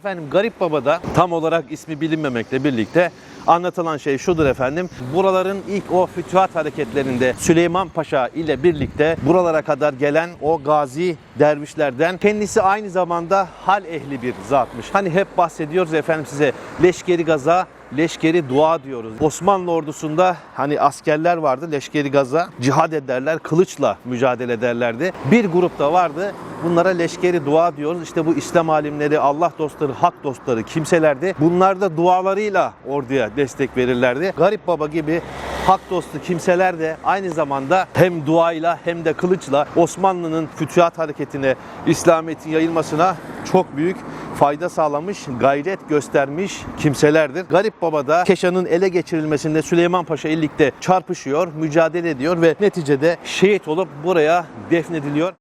Efendim Garip Baba'da tam olarak ismi bilinmemekle birlikte anlatılan şey şudur efendim. Buraların ilk o fütühat hareketlerinde Süleyman Paşa ile birlikte buralara kadar gelen o gazi dervişlerden kendisi aynı zamanda hal ehli bir zatmış. Hani hep bahsediyoruz efendim size leşkeri gaza leşkeri dua diyoruz. Osmanlı ordusunda hani askerler vardı leşkeri gaza cihad ederler kılıçla mücadele ederlerdi. Bir grupta vardı bunlara leşkeri dua diyoruz. İşte bu İslam alimleri, Allah dostları, hak dostları kimselerdi. Bunlar da dualarıyla orduya destek verirlerdi. Garip Baba gibi hak dostu kimseler de aynı zamanda hem duayla hem de kılıçla Osmanlı'nın fütühat hareketine, İslamiyet'in yayılmasına çok büyük fayda sağlamış, gayret göstermiş kimselerdir. Garip Baba da Keşan'ın ele geçirilmesinde Süleyman Paşa birlikte çarpışıyor, mücadele ediyor ve neticede şehit olup buraya defnediliyor.